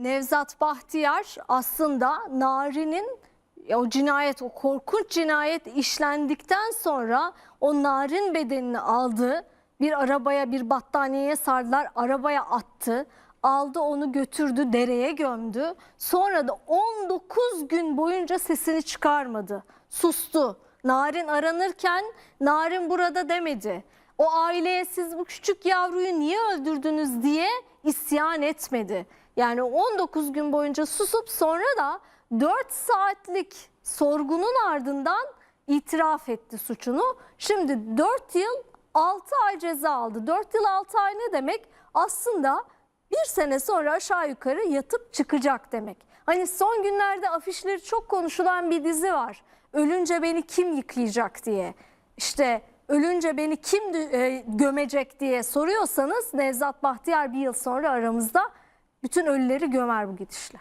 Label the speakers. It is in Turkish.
Speaker 1: Nevzat Bahtiyar aslında Nari'nin o cinayet, o korkunç cinayet işlendikten sonra o Narin bedenini aldı. Bir arabaya, bir battaniyeye sardılar, arabaya attı. Aldı onu götürdü, dereye gömdü. Sonra da 19 gün boyunca sesini çıkarmadı. Sustu. Narin aranırken Narin burada demedi. O aileye siz bu küçük yavruyu niye öldürdünüz diye isyan etmedi. Yani 19 gün boyunca susup sonra da 4 saatlik sorgunun ardından itiraf etti suçunu. Şimdi 4 yıl 6 ay ceza aldı. 4 yıl 6 ay ne demek? Aslında bir sene sonra aşağı yukarı yatıp çıkacak demek. Hani son günlerde afişleri çok konuşulan bir dizi var. Ölünce beni kim yıkayacak diye. İşte ölünce beni kim e, gömecek diye soruyorsanız Nevzat Bahtiyar bir yıl sonra aramızda bütün ölüleri gömer bu gidişle.